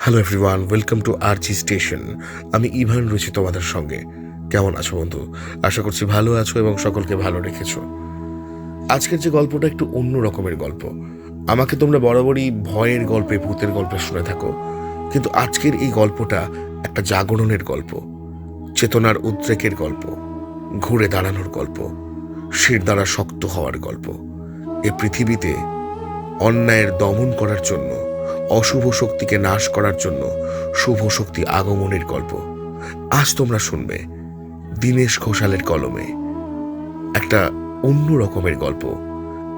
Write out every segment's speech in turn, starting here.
Hello everyone welcome to R G station আমি ইভান রয়েছি তোমাদের সঙ্গে। কেমন আছো বন্ধু? আশা করছি ভালো আছো এবং সকলকে ভালো রেখেছো। আজকের যে গল্পটা একটু অন্য রকমের গল্প। আমাকে তোমরা বরাবরই ভয়ের গল্পে, ভূতের গল্পে শুনে থাকো। কিন্তু আজকের এই গল্পটা একটা জাগরণের গল্প। চেতনার উদ্রেকের গল্প। ঘুরে দাঁড়ানোর গল্প। শির দ্বারা শক্ত হওয়ার গল্প। এ পৃথিবীতে অন্যায়ের দমন করার জন্য অশুভ শক্তিকে নাশ করার জন্য শুভ শক্তি আগমনের গল্প। আজ তোমরা শুনবে দীনেশ ঘোষালের কলমে। একটা অন্য রকমের গল্প।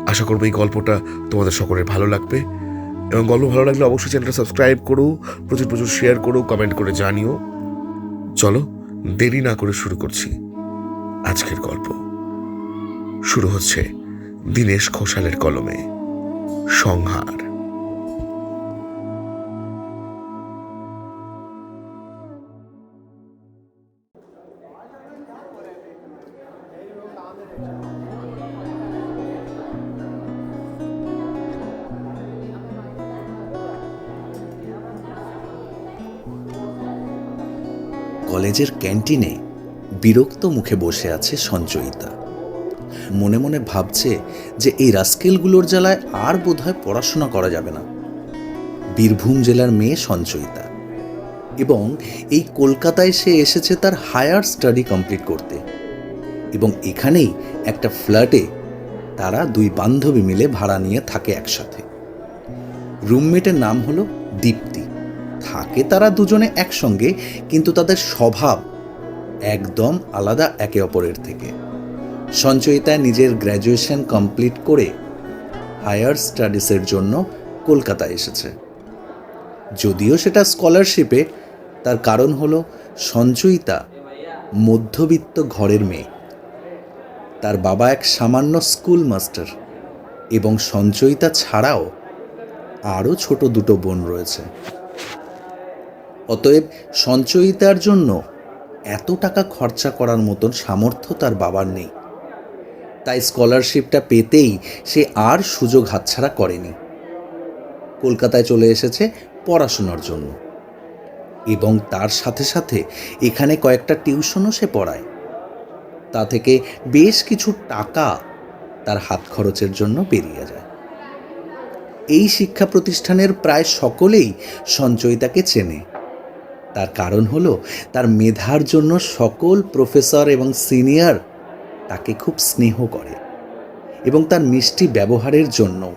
আশা করব এই গল্পটা তোমাদের সকলের ভালো লাগবে। এবং গল্প ভালো লাগলে অবশ্যই চ্যানেলটা সাবস্ক্রাইব করো, প্রচুর প্রচুর শেয়ার করো, কমেন্ট করে জানিও। চলো, দেরি না করে শুরু করছি আজকের গল্প। শুরু হচ্ছে দীনেশ ঘোষালের কলমে। সংহার। কলেজের ক্যান্টিনে বিরক্ত মুখে বসে আছে সঞ্চয়িতা। মনে মনে ভাবছে যে এই রাস্কেলগুলোর জ্বালায় আর বোধহয় পড়াশোনা করা যাবে না। বীরভূম জেলার মেয়ে সঞ্চয়িতা। এবং এই কলকাতায় সে এসেছে তার হায়ার স্টাডি কমপ্লিট করতে। এবং এখানেই একটা ফ্ল্যাটে তারা দুই বান্ধবী মিলে ভাড়া নিয়ে থাকে একসাথে। রুমমেটের নাম হলো দীপ্তি। থাকে তারা দুজনে একসঙ্গে, কিন্তু তাদের স্বভাব একদম আলাদা একে অপরের থেকে। সঞ্চয়িতা নিজের গ্র্যাজুয়েশন কমপ্লিট করে হায়ার স্টাডিজের জন্য কলকাতায় এসেছে। যদিও সেটা স্কলারশিপে, তার কারণ হলো সঞ্চয়িতা মধ্যবিত্ত ঘরের মেয়ে। তার বাবা এক সামান্য স্কুল মাস্টার এবং সঞ্চয়িতা ছাড়াও আরও ছোট দুটো বোন রয়েছে। অতএব সঞ্চয়িতার জন্য এত টাকা খরচা করার মতন সামর্থ্য তার বাবার নেই। তাই স্কলারশিপটা পেতেই সে আর সুযোগ হাতছাড়া করেনি। কলকাতায় চলে এসেছে পড়াশোনার জন্য। এবং তার সাথে সাথে এখানে কয়েকটা টিউশনও সে পড়ায়। তা থেকে বেশ কিছু টাকা তার হাত খরচের জন্য বেরিয়ে যায়। এই শিক্ষা প্রতিষ্ঠানের প্রায় সকলেই সঞ্চয়িতাকে চেনে। তার কারণ হলো তার মেধার জন্য সকল প্রফেসর এবং সিনিয়র তাকে খুব স্নেহ করে এবং তার মিষ্টি ব্যবহারের জন্য।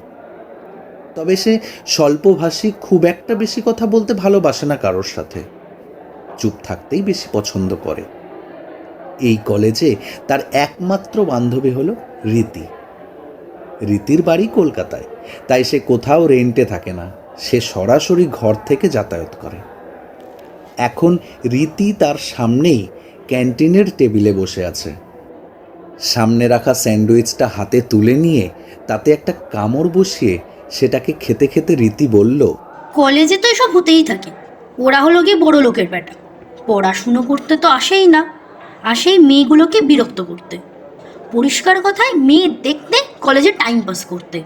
তবে সে স্বল্পভাষী খুব একটা বেশি কথা বলতে ভালোবাসে না কারোর সাথে। চুপ থাকতেই বেশি পছন্দ করে। এই কলেজে তার একমাত্র বান্ধবী হলো রীতি। রীতির বাড়ি কলকাতায়, তাই সে কোথাও রেন্টে থাকে না। সে সরাসরি ঘর থেকে যাতায়াত করে। এখন রীতি তার সামনেই ক্যান্টিনের টেবিলে বসে আছে। সামনে রাখা স্যান্ডউইচটা হাতে তুলে নিয়ে তাতে একটা কামড় বসিয়ে সেটাকে খেতে খেতে রীতি বলল, কলেজে তো এসব হতেই থাকে। ওরা হলো গিয়ে বড় লোকের বেটা পড়াশুনো করতে তো আসেই না। আসেই মেয়েগুলোকে বিরক্ত করতে। পরিষ্কার কথায় মেয়ে দেখতে কলেজে টাইম পাস করতে।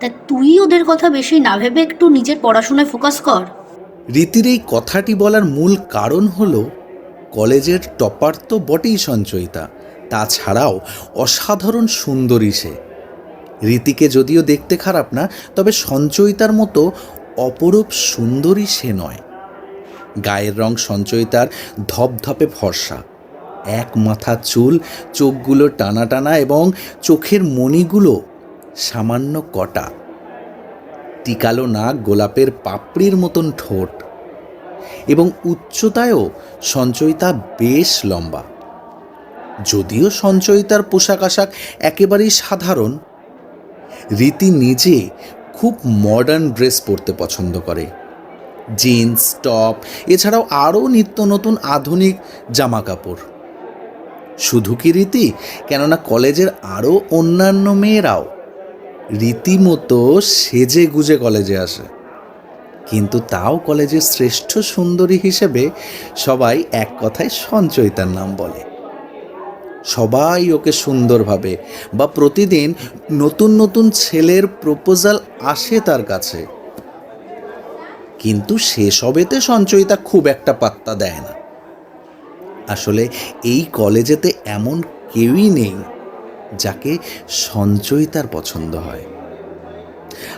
তা তুই ওদের কথা বেশি না ভেবে একটু নিজের পড়াশোনায় ফোকাস কর। রীতির এই কথাটি বলার মূল কারণ হল কলেজের টপার তো বটেই সঞ্চয়িতা, তাছাড়াও অসাধারণ সুন্দরী সে। রীতিকে যদিও দেখতে খারাপ না, তবে সঞ্চয়িতার মতো অপরূপ সুন্দরী সে নয়। গায়ের রং সঞ্চয়িতার ধপধপে ফর্সা। এক মাথা চুল, চোখগুলো টানা টানা এবং চোখের মণিগুলো সামান্য কটা। টিকালো নাক গোলাপের পাপড়ির মতন ঠোঁট এবং উচ্চতায়ও সঞ্চয়িতা বেশ লম্বা। যদিও সঞ্চয়িতার পোশাক আশাক একেবারেই সাধারণ, রীতি নিজে খুব মডার্ন ড্রেস পরতে পছন্দ করে। জিন্স টপ এছাড়াও আরও নিত্য নতুন আধুনিক জামা কাপড় শুধু কি রীতি? কেননা কলেজের আরও অন্যান্য মেয়েরাও রীতিমতো সেজে গুজে কলেজে আসে। কিন্তু তাও কলেজের শ্রেষ্ঠ সুন্দরী হিসেবে সবাই এক কথায় সঞ্চয়িতার নাম বলে। সবাই ওকে সুন্দরভাবে বা প্রতিদিন নতুন নতুন ছেলের প্রপোজাল আসে তার কাছে। কিন্তু সেসবেতে সঞ্চয়িতা খুব একটা পাত্তা দেয় না। আসলে এই কলেজেতে এমন কেউই নেই যাকে সঞ্চয়িতার পছন্দ হয়।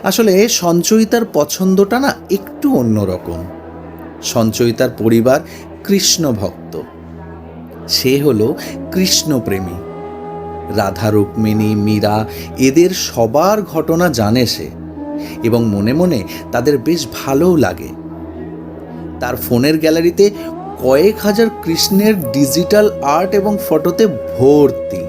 আসলে সঞ্চয়িতার পছন্দটা না একটু অন্যরকম সঞ্চয়িতার পরিবার কৃষ্ণ ভক্ত। সে হল কৃষ্ণপ্রেমী। রাধা রুক্মিণী মীরা এদের সবার ঘটনা জানে সে এবং মনে মনে তাদের বেশ ভালোও লাগে। তার ফোনের গ্যালারিতে কয়েক হাজার কৃষ্ণের ডিজিটাল আর্ট এবং ফটোতে ভর্তি।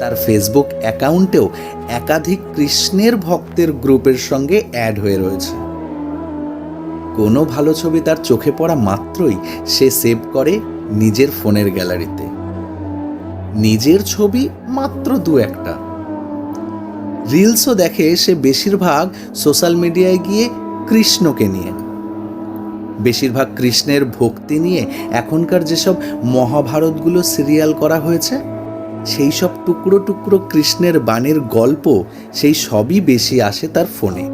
তার ফেসবুক অ্যাকাউন্টেও একাধিক কৃষ্ণের ভক্তের গ্রুপের সঙ্গে অ্যাড হয়ে রয়েছে। কোনো ভালো ছবি তার চোখে পড়া মাত্রই সে সেভ করে নিজের ফোনের গ্যালারিতে। নিজের ছবি মাত্র দু একটা। রিলসও দেখে সে বেশিরভাগ সোশ্যাল মিডিয়ায় গিয়ে কৃষ্ণকে নিয়ে। বেশিরভাগ কৃষ্ণের ভক্তি নিয়ে এখনকার যেসব মহাভারতগুলো সিরিয়াল করা হয়েছে সেই সব টুকরো টুকরো কৃষ্ণের বাণীর গল্প সেই সবই বেশি আসে তার ফোনে।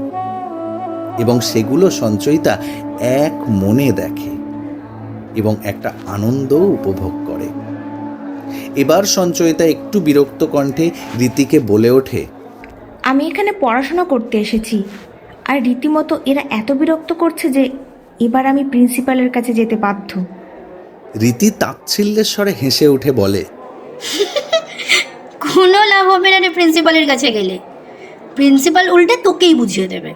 এবং সেগুলো সঞ্চয়িতা এক মনে দেখে এবং একটা আনন্দও উপভোগ করে। এবার সঞ্চয়িতা একটু বিরক্ত কণ্ঠে রীতিকে বলে ওঠে আমি এখানে পড়াশোনা করতে এসেছি আর রীতিমতো এরা এত বিরক্ত করছে যে এবার আমি প্রিন্সিপালের কাছে যেতে বাধ্য। রীতি তাচ্ছিল্যের স্বরে হেসে উঠে বলে কোনো লাভ হবে না রে প্রিন্সিপালের কাছে গেলে। প্রিন্সিপাল উল্টে তোকেই বুঝিয়ে দেবে।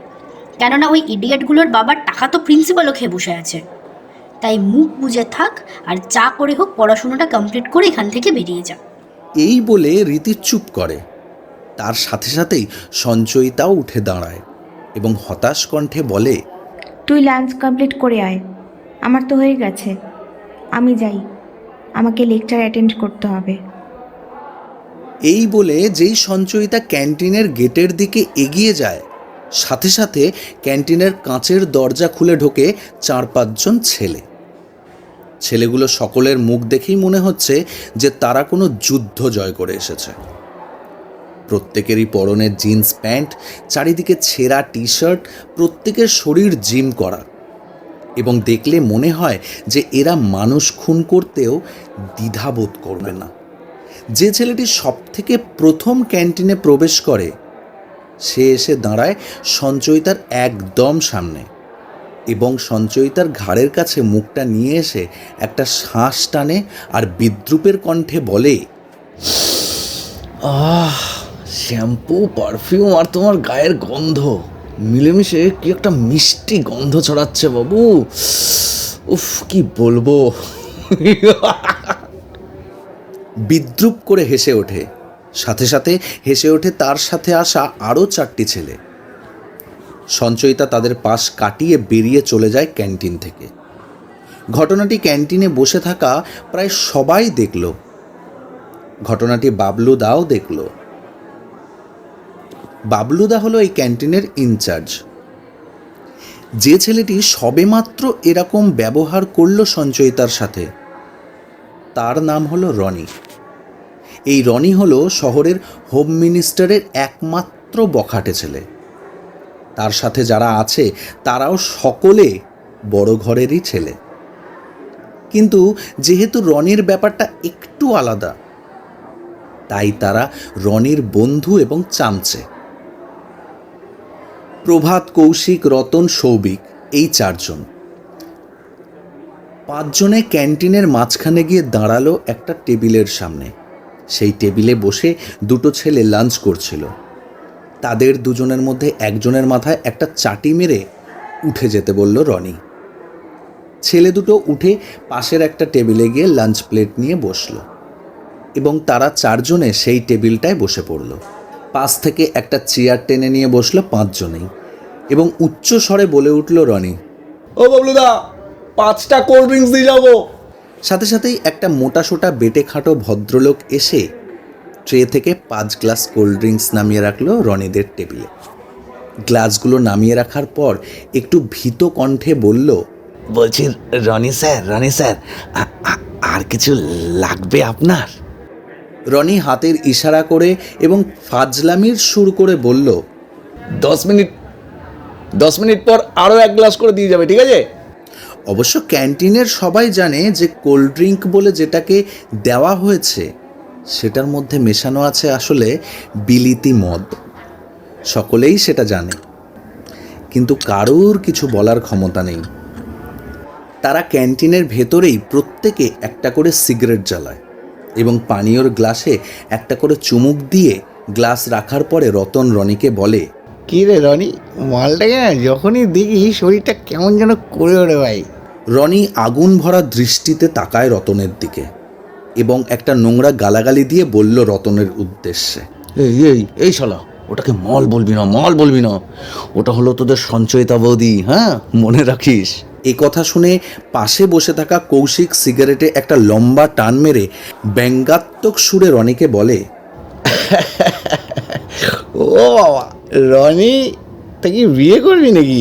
কেননা ওই ইডিয়েটগুলোর বাবার টাকা তো প্রিন্সিপালও খেয়ে বসে আছে। তাই মুখ বুঝে থাক আর যা করে হোক পড়াশোনাটা কমপ্লিট করে এখান থেকে বেরিয়ে যা। এই বলে রীতি চুপ করে। তার সাথে সাথেই সঞ্চয়িতাও উঠে দাঁড়ায় এবং হতাশ কণ্ঠে বলে তুই লাঞ্চ কমপ্লিট করে আয়। আমার তো হয়ে গেছে। আমি যাই। আমাকে লেকচার অ্যাটেন্ড করতে হবে। এই বলে যেই সঞ্চয়িতা ক্যান্টিনের গেটের দিকে এগিয়ে যায়, সাথে সাথে ক্যান্টিনের কাঁচের দরজা খুলে ঢোকে চার পাঁচজন ছেলে। ছেলেগুলো সকলের মুখ দেখেই মনে হচ্ছে যে তারা কোনো যুদ্ধ জয় করে এসেছে। প্রত্যেকেরই পরনে জিন্স প্যান্ট, চারিদিকে ছেঁড়া টি শার্ট প্রত্যেকের শরীর জিম করা। এবং দেখলে মনে হয় যে এরা মানুষ খুন করতেও দ্বিধাবোধ করবে না। যে ছেলেটি সব থেকে প্রথম ক্যান্টিনে প্রবেশ করে, সে এসে দাঁড়ায় সঞ্চয়িতার একদম সামনে এবং সঞ্চয়িতার ঘাড়ের কাছে মুখটা নিয়ে এসে একটা শ্বাস টানে আর বিদ্রুপের কণ্ঠে বলে, আহ, শ্যাম্পু, পারফিউম আর তোমার গায়ের গন্ধ। মিলেমিশে কি একটা মিষ্টি গন্ধ ছড়াচ্ছে বাবু? উফ, কি বলব? বিদ্রুপ করে হেসে ওঠে। সাথে সাথে হেসে ওঠে তার সাথে আসা আরও চারটি ছেলে। সঞ্চয়িতা তাদের পাশ কাটিয়ে বেরিয়ে চলে যায় ক্যান্টিন থেকে। ঘটনাটি ক্যান্টিনে বসে থাকা প্রায় সবাই দেখল। ঘটনাটি বাবলুদাও দেখল। বাবলুদা হলো এই ক্যান্টিনের ইনচার্জ। যে ছেলেটি সবেমাত্র এরকম ব্যবহার করল সঞ্চয়িতার সাথে, তার নাম হলো রনি। এই রনি হল শহরের হোম মিনিস্টারের একমাত্র বখাটে ছেলে। তার সাথে যারা আছে, তারাও সকলে বড় ঘরেরই ছেলে। কিন্তু যেহেতু রনির ব্যাপারটা একটু আলাদা, তাই তারা রনির বন্ধু এবং চামচে। প্রভাত, কৌশিক, রতন, সৌভিক, এই চারজন। পাঁচজনে ক্যান্টিনের মাঝখানে গিয়ে দাঁড়াল একটা টেবিলের সামনে। সেই টেবিলে বসে দুটো ছেলে লাঞ্চ করছিল। তাদের দুজনের মধ্যে একজনের মাথায় একটা চাটি মেরে উঠে যেতে বলল রনি। ছেলে দুটো উঠে পাশের একটা টেবিলে গিয়ে লাঞ্চ প্লেট নিয়ে বসল এবং তারা চারজনে সেই টেবিলটায় বসে পড়ল। পাশ থেকে একটা চেয়ার টেনে নিয়ে বসল পাঁচজনেই এবং উচ্চ স্বরে বলে উঠল রনি, ও বাবলুদা, পাঁচটা কোল্ড ড্রিঙ্কস দিয়ে যাব সাথে সাথেই একটা মোটা সোটা বেটে খাটো ভদ্রলোক এসে ট্রে থেকে পাঁচ গ্লাস কোল্ড ড্রিঙ্কস নামিয়ে রাখল রনিদের টেবিলে। গ্লাসগুলো নামিয়ে রাখার পর একটু ভীত কণ্ঠে বলল, বলছি, রনি স্যার রনি স্যার আর কিছু লাগবে আপনার? রনি হাতের ইশারা করে এবং ফাজলামির সুর করে বলল, দশ মিনিট দশ মিনিট পর আরও এক গ্লাস করে দিয়ে যাবে, ঠিক আছে? অবশ্য ক্যান্টিনের সবাই জানে যে কোল্ড ড্রিঙ্ক বলে যেটাকে দেওয়া হয়েছে, সেটার মধ্যে মেশানো আছে আসলে বিলিতি মদ। সকলেই সেটা জানে। কিন্তু কারুর কিছু বলার ক্ষমতা নেই। তারা ক্যান্টিনের ভেতরেই প্রত্যেকে একটা করে সিগারেট জ্বালায় এবং পানীয়র গ্লাসে একটা করে চুমুক দিয়ে গ্লাস রাখার পরে রতন রনিকে বলে, কি রে রনি, মালটাকে না যখনই দেখি শরীরটা কেমন যেন করে ওরে ভাই। রনি আগুন ভরা দৃষ্টিতে তাকায় রতনের দিকে এবং একটা নোংরা গালাগালি দিয়ে বলল রতনের উদ্দেশ্যে এই এই এই শালা ওটাকে মল বলবি না মল বলবি না। ওটা হলো তোদের সঞ্চয়িতা বৌদি হ্যাঁ? মনে রাখিস। এ কথা শুনে পাশে বসে থাকা কৌশিক সিগারেটে একটা লম্বা টান মেরে ব্যঙ্গাত্মক সুরে রনিকে বলে ও বাবা রনি তা কি বিয়ে করবি নাকি?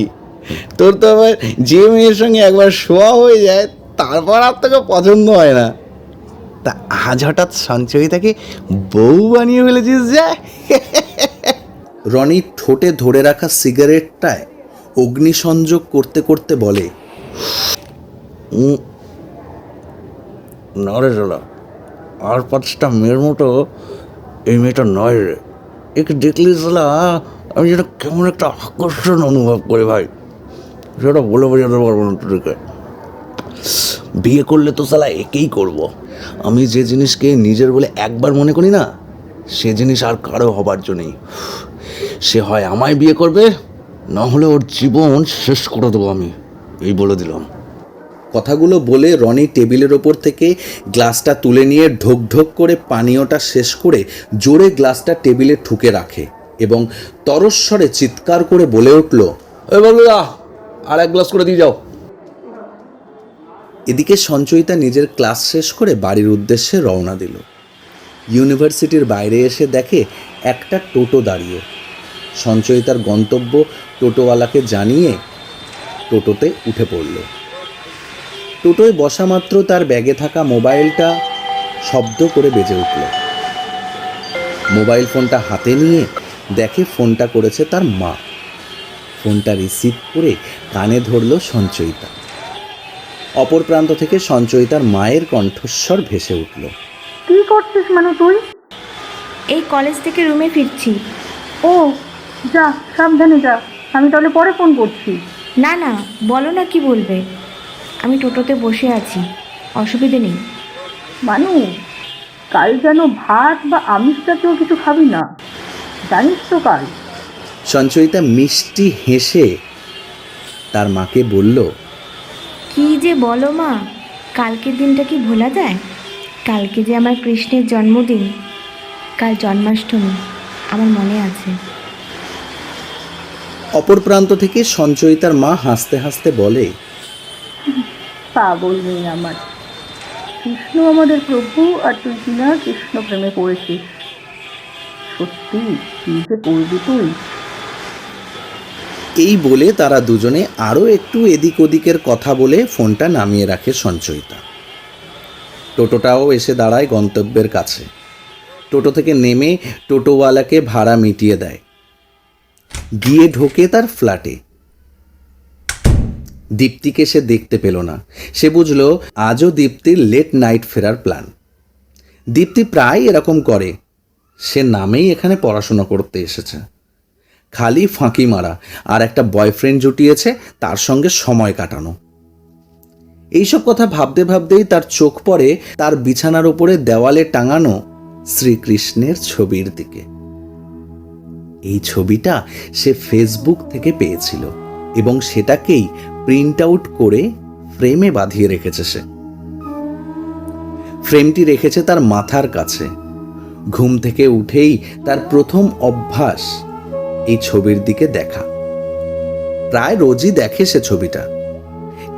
তোর তো আবার যে মেয়ের সঙ্গে একবার শোয়া হয়ে যায়, তারপর আর তোকে পছন্দ হয় না। তা আজ হঠাৎ সঞ্চয়িতাকে বউ বানিয়ে ফেলেছিস যে? রনি ঠোঁটে ধরে রাখা সিগারেটটায় অগ্নিসংযোগ করতে করতে বলে না রে শালা আর পাঁচটা মেয়ের মতো এই মেয়েটা নয় রে। একে দেখলে শালা আমি যেন কেমন একটা আকর্ষণ অনুভব করি ভাই। সেটা বলে বোঝাতে পারব না তোদেরকে বিয়ে করলে তো সালা একেই করব। আমি যে জিনিসকে নিজের বলে একবার মনে করি না, সে জিনিস আর কারও হবার জন্যই সে হয় আমায় বিয়ে করবে, না হলে ওর জীবন শেষ করে দেবো আমি। এই বলে দিলাম। কথাগুলো বলে রনি টেবিলের ওপর থেকে গ্লাসটা তুলে নিয়ে ঢোক ঢোক করে পানীয়টা শেষ করে জোরে গ্লাসটা টেবিলে ঠুকে রাখে এবং তরস্বরে চিৎকার করে বলে উঠল ওই বলুদা আর এক গ্লাস করে দিয়ে যাও। এদিকে সঞ্চয়িতা নিজের ক্লাস শেষ করে বাড়ির উদ্দেশ্যে রওনা দিল। ইউনিভার্সিটির বাইরে এসে দেখে একটা টোটো দাঁড়িয়ে। সঞ্চয়িতার গন্তব্য টোটোওয়ালাকে জানিয়ে টোটোতে উঠে পড়ল। টোটোয় বসা মাত্র তার ব্যাগে থাকা মোবাইলটা শব্দ করে বেজে উঠল। মোবাইল ফোনটা হাতে নিয়ে দেখে ফোনটা করেছে তার মা। ফোনটা রিসিভ করে কানে ধরল সঞ্চয়িতা। অপর প্রান্ত থেকে সঞ্চয়িতার মায়ের কণ্ঠস্বর ভেসে উঠল। কি করছিস মানে তুই? এই কলেজ থেকে রুমে ফিরছি। ও যা সাবধানে যা। আমি তাহলে পরে ফোন করছি। না না বলো না কি বলবে। আমি টোটোতে বসে আছি অসুবিধে নেই। মানু কাল যেন ভাত বা আমিষ জাতীয় কিছু খাবি না। জানিস তো কাল। সঞ্চয়িতা মিষ্টি হেসে তার মাকে বলল কি যে বলো মা কালকের দিনটা কি ভোলা যায়? কালকে যে আমার কৃষ্ণের জন্মদিন কাল জন্মাষ্টমী আমার মনে আছে। অপর প্রান্ত থেকে সঞ্চয়িতার মা হাসতে হাসতে বলে পাগল নেই আমার। কৃষ্ণ আমাদের প্রভু আর তুই কিনা কৃষ্ণ প্রেমে পড়েছিস। সত্যি কি যে করবি তুই? এই বলে তারা দুজনে আরও একটু এদিক ওদিকের কথা বলে ফোনটা নামিয়ে রাখে সঞ্চয়িতা। টোটোটাও এসে দাঁড়ায় গন্তব্যের কাছে। টোটো থেকে নেমে টোটোওয়ালাকে ভাড়া মিটিয়ে দেয়। গিয়ে ঢোকে তার ফ্ল্যাটে। দীপ্তিকে সে দেখতে পেল না। সে বুঝল, আজও দীপ্তির লেট নাইট ফেরার প্ল্যান। দীপ্তি প্রায় এরকম করে। সে নামেই এখানে পড়াশোনা করতে এসেছে। খালি ফাঁকি মারা আর একটা বয়ফ্রেন্ড জুটিয়েছে, তার সঙ্গে সময় কাটানো। এইসব কথা ভাবতে ভাবতেই তার চোখ পড়ে তার বিছানার উপরে দেওয়ালে টাঙানো শ্রীকৃষ্ণের ছবির দিকে। এই ছবিটা সে ফেসবুক থেকে পেয়েছিল এবং সেটাকেই প্রিন্ট আউট করে ফ্রেমে বাঁধিয়ে রেখেছে সে। ফ্রেমটি রেখেছে তার মাথার কাছে। ঘুম থেকে উঠেই তার প্রথম অভ্যাস এই ছবির দিকে দেখা। প্রায় রোজই দেখে সে ছবিটা।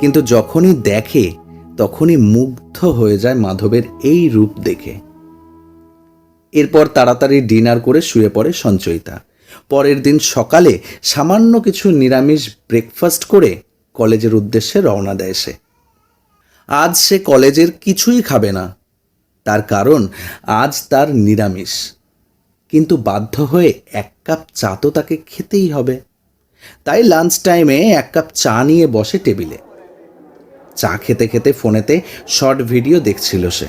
কিন্তু যখনই দেখে, তখনই মুগ্ধ হয়ে যায় মাধবের এই রূপ দেখে। এরপর তাড়াতাড়ি ডিনার করে শুয়ে পড়ে সঞ্চয়িতা। পরের দিন সকালে সামান্য কিছু নিরামিষ ব্রেকফাস্ট করে কলেজের উদ্দেশ্যে রওনা দেয় সে। আজ সে কলেজের কিছুই খাবে না। তার কারণ, আজ তার নিরামিষ। কিন্তু বাধ্য হয়ে এক কাপ চা তো তাকে খেতেই হবে। তাই লাঞ্চ টাইমে এক কাপ চা নিয়ে বসে টেবিলে। চা খেতে খেতে ফোনেতে শর্ট ভিডিও দেখছিল সে।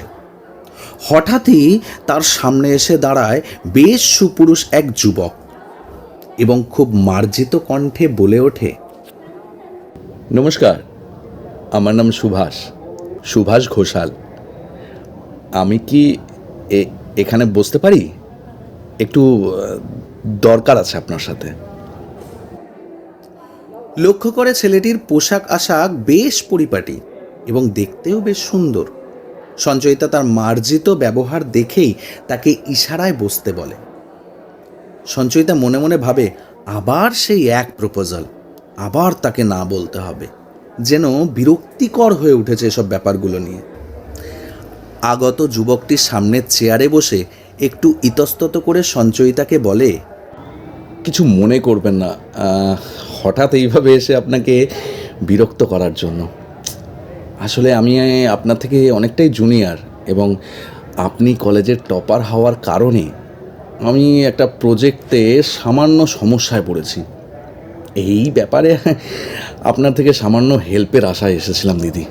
হঠাৎই তার সামনে এসে দাঁড়ায় বেশ সুপুরুষ এক যুবক এবং খুব মার্জিত কণ্ঠে বলে ওঠে, নমস্কার, আমার নাম সুভাষ সুভাষ ঘোষাল। আমি কি এখানে বসতে পারি? একটু দরকার আছে আপনার সাথে। লক্ষ্য করে ছেলেটির পোশাক আশাক বেশ পরিপাটি এবং দেখতেও বেশ সুন্দর। সঞ্চয়িতা তার মার্জিত ব্যবহার দেখেই তাকে ইশারায় বসতে বলে। সঞ্চয়িতা মনে মনে ভাবে, আবার সেই এক প্রপোজাল, আবার তাকে না বলতে হবে, যেন বিরক্তিকর হয়ে উঠেছে এসব ব্যাপারগুলো নিয়ে। আগত যুবকটির সামনের চেয়ারে বসে একটু ইতস্তত করে সঞ্চয়িতাকে বলে, কিছু মনে করবেন না হঠাৎ এইভাবে এসে আপনাকে বিরক্ত করার জন্য। আসলে আমি আপনার থেকে অনেকটাই জুনিয়র এবং আপনি কলেজের টপার হওয়ার কারণে আমি একটা প্রজেক্টে সামান্য সমস্যায় পড়েছি। এই ব্যাপারে আপনার থেকে সামান্য হেল্পের আশায় এসেছিলাম, দিদি।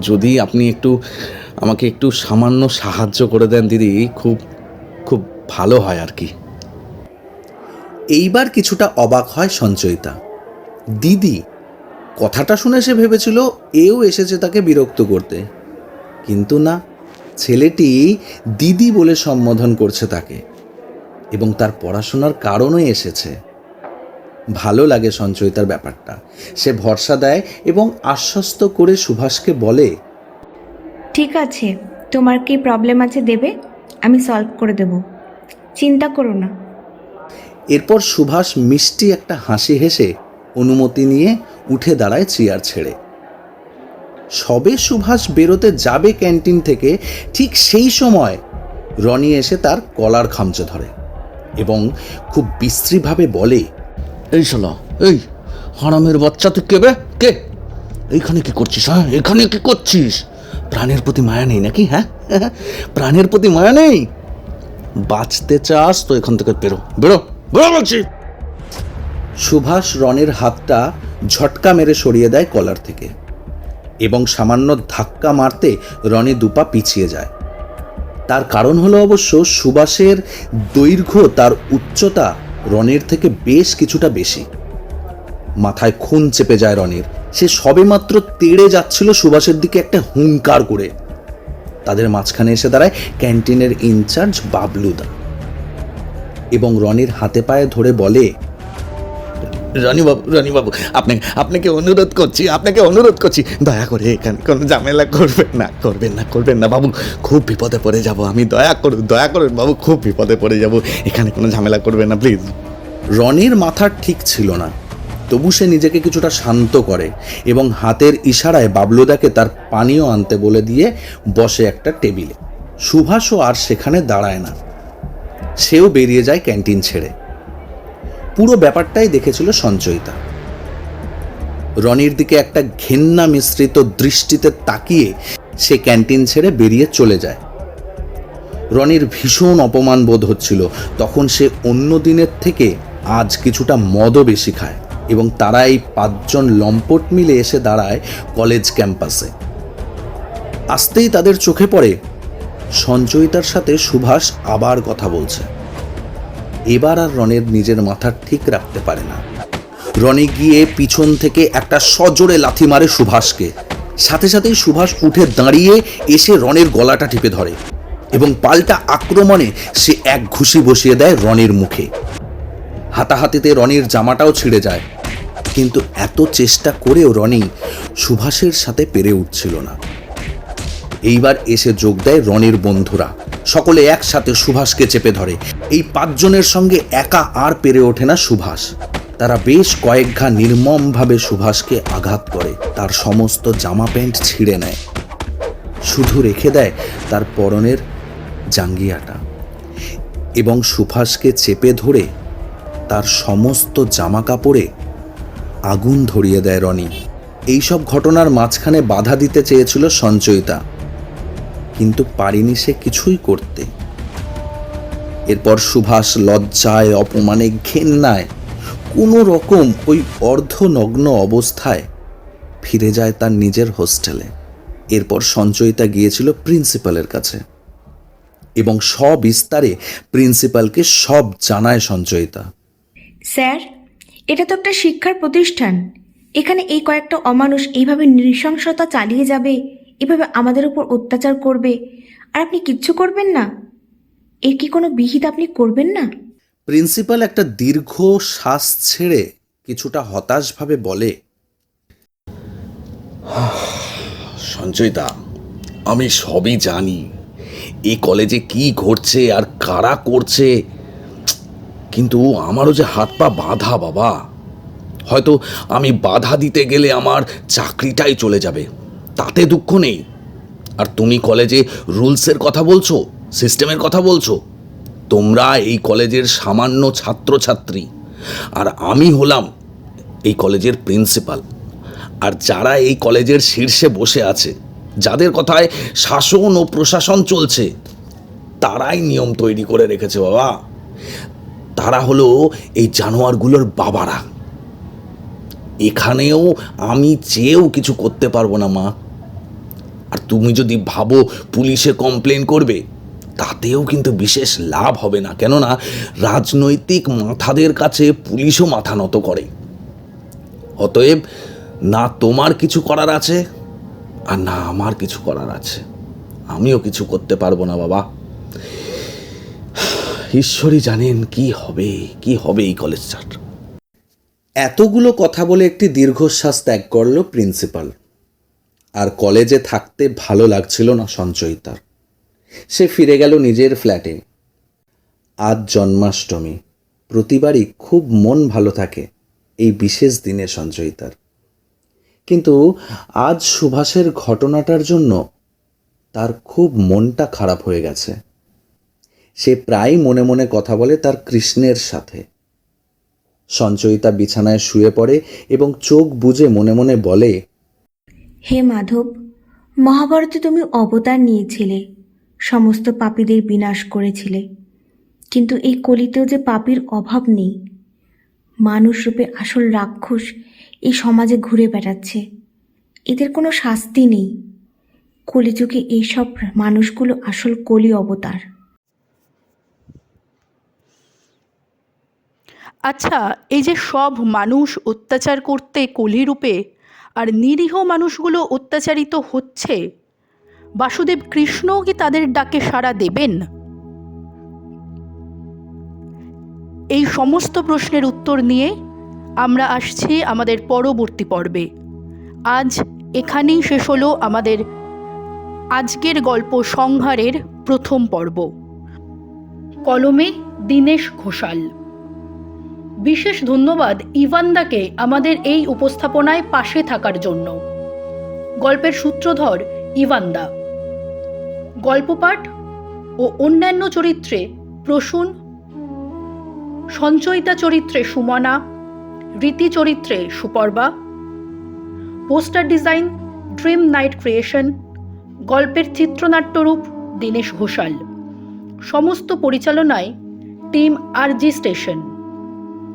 যদি আপনি একটু আমাকে একটু সামান্য সাহায্য করে দেন, দিদি, খুব ভালো হয় আর কি। এইবার কিছুটা অবাক হয় সঞ্চয়িতা। দিদি, কথাটা শুনে সে ভেবেছিল এও এসেছে তাকে বিরক্ত করতে। কিন্তু না, ছেলেটি দিদি বলে সম্বোধন করছে তাকে এবং তার পড়াশোনার কারণে এসেছে। ভালো লাগে সঞ্চয়িতার ব্যাপারটা। সে ভরসা দেয় এবং আশ্বস্ত করে সুভাষকে বলে, ঠিক আছে, তোমার কি প্রবলেম আছে দেবে? আমি সলভ করে দেব। চিন্তা করো না। এরপর সুভাষ মিষ্টি একটা হাসি হেসে অনুমতি নিয়ে উঠে দাঁড়ায় চেয়ার ছেড়ে। সবে সুভাষ বেরোতে যাবে ক্যান্টিন থেকে ঠিক সেই সময় রনি এসে তার কলার খামচে ধরে এবং খুব বিশ্রীভাবে বলে এই শালা এই হারামের বাচ্চা তুই কেবে কে? এইখানে কি করছিস হ্যাঁ? এখানে কি করছিস? প্রাণের প্রতি মায়া নেই নাকি হ্যাঁ? প্রাণের প্রতি মায়া নেই? বাঁচতে চাস, তো এখান থেকে বেরো। বেরো বেরো বলছি। সুভাষ রনের হাতটা ঝটকা মেরে সরিয়ে দেয় কলার থেকে এবং সামান্য ধাক্কা মারতে রনি দুপা পিছিয়ে যায়। তার কারণ হলো অবশ্য সুভাষের দৈর্ঘ্য, তার উচ্চতা রনের থেকে বেশ কিছুটা বেশি। মাথায় খুন চেপে যায় রনির সে সবেমাত্র তেড়ে যাচ্ছিল সুভাষের দিকে একটা হুঙ্কার করে। তাদের মাঝখানে এসে দাঁড়ায় ক্যান্টিনের ইনচার্জ বাবলুদা। এবং রনির হাতে পায়ে ধরে বলে, রানীবাবু রানীবাবু আপনাকে আপনাকে অনুরোধ করছি, আপনাকে অনুরোধ করছি, দয়া করে এখানে কোনো ঝামেলা করবেন না করবেন না করবেন না, বাবু, খুব বিপদে পড়ে যাব আমি, দয়া করুন দয়া করুন, বাবু, খুব বিপদে পড়ে যাব, এখানে কোনো ঝামেলা করবেন না, প্লিজ। রনির মাথা ঠিক ছিল না। তবু সে নিজেকে কিছুটা শান্ত করে এবং হাতের ইশারায় বাবলুদাকে তার পানীয় আনতে বলে দিয়ে বসে একটা টেবিলে। সুভাষও আর সেখানে দাঁড়ায় না। সেও বেরিয়ে যায় ক্যান্টিন ছেড়ে। পুরো ব্যাপারটাই দেখেছিল সঞ্চয়িতা। রনির দিকে একটা ঘেন্না মিশ্রিত দৃষ্টিতে তাকিয়ে সে ক্যান্টিন ছেড়ে বেরিয়ে চলে যায়। রনির ভীষণ অপমান বোধ হচ্ছিল। তখন সে অন্য দিনের থেকে আজ কিছুটা মদও বেশি খায়। এবং তারা এই পাঁচজন লম্পট মিলে এসে দাঁড়ায় কলেজ ক্যাম্পাসে। আসতেই তাদের চোখে পড়ে সঞ্চয়িতার সাথে সুভাষ আবার কথা বলছে। এবার আর রনের নিজের মাথা ঠিক রাখতে পারে না। রনি গিয়ে পিছন থেকে একটা সজোরে লাথি মারে সুভাষকে। সাথে সাথেই সুভাষ উঠে দাঁড়িয়ে এসে রনের গলাটা টিপে ধরে এবং পাল্টা আক্রমণে সে এক ঘুষি বসিয়ে দেয় রনির মুখে। হাতাহাতিতে রনির জামাটাও ছিঁড়ে যায়। কিন্তু এত চেষ্টা করেও রনি সুভাষের সাথে পেরে উঠছিল না। এইবার এসে যোগ দেয় রনির বন্ধুরা। সকলে একসাথে সুভাষকে চেপে ধরে। এই পাঁচজনের সঙ্গে একা আর পেরে ওঠে না সুভাষ। তারা বেশ কয়েক ঘা নির্মমভাবে সুভাষকে আঘাত করে। তার সমস্ত জামা প্যান্ট ছিঁড়ে নেয়। শুধু রেখে দেয় তার পরনের জাঙ্গিয়াটা। এবং সুভাষকে চেপে ধরে তার সমস্ত জামা কাপড়ে আগুন ধরিয়ে দেয় রনি। এইসব ঘটনার মাঝখানে বাধা দিতে চেয়েছিল সঞ্চয়িতা। কিন্তু পারিনি সে কিছুই করতে। এরপর সুভাষ লজ্জায়, অপমানে, ঘেন্নায়, কোনো রকম ওই অর্ধনগ্ন অবস্থায় ফিরে যায় তার নিজের হোস্টেলে। এরপর সঞ্চয়িতা গিয়েছিল প্রিন্সিপালের কাছে। এবং সবিস্তারে প্রিন্সিপালকে সব জানায় সঞ্চয়িতা। স্যার এটা তো একটা শিক্ষার প্রতিষ্ঠান। এখানে এই কয়েকটা অমানুষ এইভাবে নৃশংসতা চালিয়ে যাবে এভাবে আমাদের উপর অত্যাচার করবে আর আপনি কিচ্ছু করবেন না। এর কি কোনো বিহিত আপনি করবেন না? প্রিন্সিপাল একটা দীর্ঘ শ্বাস ছেড়ে কিছুটা হতাশভাবে বলে সঞ্চয়িতা আমি সবই জানি। এই কলেজে কি ঘটছে আর কারা করছে কিন্তু আমারও যে হাত পা বাঁধা, বাবা। হয়তো আমি বাধা দিতে গেলে আমার চাকরিটাই চলে যাবে। তাতে দুঃখ নেই। আর তুমি কলেজে রুলসের কথা বলছো, সিস্টেমের কথা বলছো? তোমরা এই কলেজের সামান্য ছাত্রছাত্রী। আর আমি হলাম এই কলেজের প্রিন্সিপাল। আর যারা এই কলেজের শীর্ষে বসে আছে, যাদের কথায় শাসন ও প্রশাসন চলছে, তারাই নিয়ম তৈরি করে রেখেছে, বাবা। তারা হলো এই জানোয়ারগুলোর বাবারা। এখানেও আমি চেয়েও কিছু করতে পারব না, মা। আর তুমি যদি ভাবো পুলিশে কমপ্লেন করবে, তাতেও কিন্তু বিশেষ লাভ হবে না। কেননা, রাজনৈতিক মাথাদের কাছে পুলিশও মাথা নত করে। অতএব না তোমার কিছু করার আছে, আর না আমার কিছু করার আছে। আমিও কিছু করতে পারব না, বাবা। ঈশ্বরই জানেন কি হবে কি হবে এই কলেজ কলেজটার এতগুলো কথা বলে একটি দীর্ঘশ্বাস ত্যাগ করল প্রিন্সিপাল। আর কলেজে থাকতে ভালো লাগছিল না সঞ্চয়িতার সে ফিরে গেল নিজের ফ্ল্যাটে। আজ জন্মাষ্টমী। প্রতিবারই খুব মন ভালো থাকে এই বিশেষ দিনে সঞ্চয়িতার কিন্তু আজ সুভাষের ঘটনাটার জন্য তার খুব মনটা খারাপ হয়ে গেছে। সে প্রায় মনে মনে কথা বলে তার কৃষ্ণের সাথে। সঞ্চয়িতা বিছানায় শুয়ে পড়ে এবং চোখ বুজে মনে মনে বলে, হে মাধব, মহাভারতে তুমি অবতার নিয়েছিলে, সমস্ত পাপীদের বিনাশ করেছিলে। কিন্তু এই কলিতেও যে পাপীর অভাব নেই। মানুষ রূপে আসল রাক্ষস এই সমাজে ঘুরে বেড়াচ্ছে। এদের কোনো শাস্তি নেই। কলিযুগে এইসব মানুষগুলো আসল কলি অবতার। আচ্ছা এই যে সব মানুষ অত্যাচার করতে কলিরূপে আর নিরীহ মানুষগুলো অত্যাচারিত হচ্ছে, বাসুদেব কৃষ্ণও কি তাদের ডাকে সাড়া দেবেন? এই সমস্ত প্রশ্নের উত্তর নিয়ে আমরা আসছি আমাদের পরবর্তী পর্বে। আজ এখানেই শেষ হলো আমাদের আজকের গল্প সংহারের প্রথম পর্ব। কলমে দীনেশ ঘোষাল। বিশেষ ধন্যবাদ ইভানদাকে আমাদের এই উপস্থাপনায় পাশে থাকার জন্য। গল্পের সূত্রধর ইভানদা। গল্পপাঠ ও অন্যান্য চরিত্রে প্রসূন, সঞ্চয়িতা চরিত্রে সুমনা, রীতি চরিত্রে Suparba, poster design dream night creation, গল্পের চিত্রনাট্যরূপ দীনেশ ঘোষাল। সমস্ত পরিচালনায় টিম আরজি স্টেশন।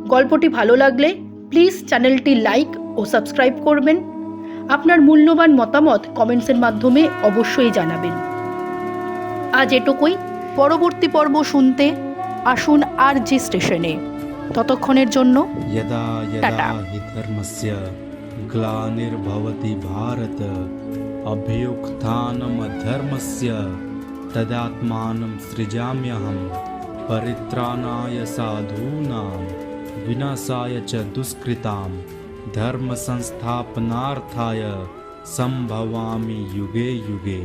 গল্পটি ভালো লাগলে প্লিজ চ্যানেলটি লাইক ও সাবস্ক্রাইব করবেন। আপনার মূল্যবান মতামত কমেন্টসের মাধ্যমে অবশ্যই জানাবেন। আজ এটুকুই। পরবর্তী পর্ব শুনতে আসুন আর জি স্টেশনে ততক্ষণের জন্য টাটা। গ্লানির্ভবতি ভারত অভিযুক্থানম ধর্মস্য তদাত্মানম সৃজাম্যহম পরিত্রাণায় সাধূনাম विनाशाय च दुष्कृतां धर्मसंस्थापनार्थाय सम्भवामि युगे युगे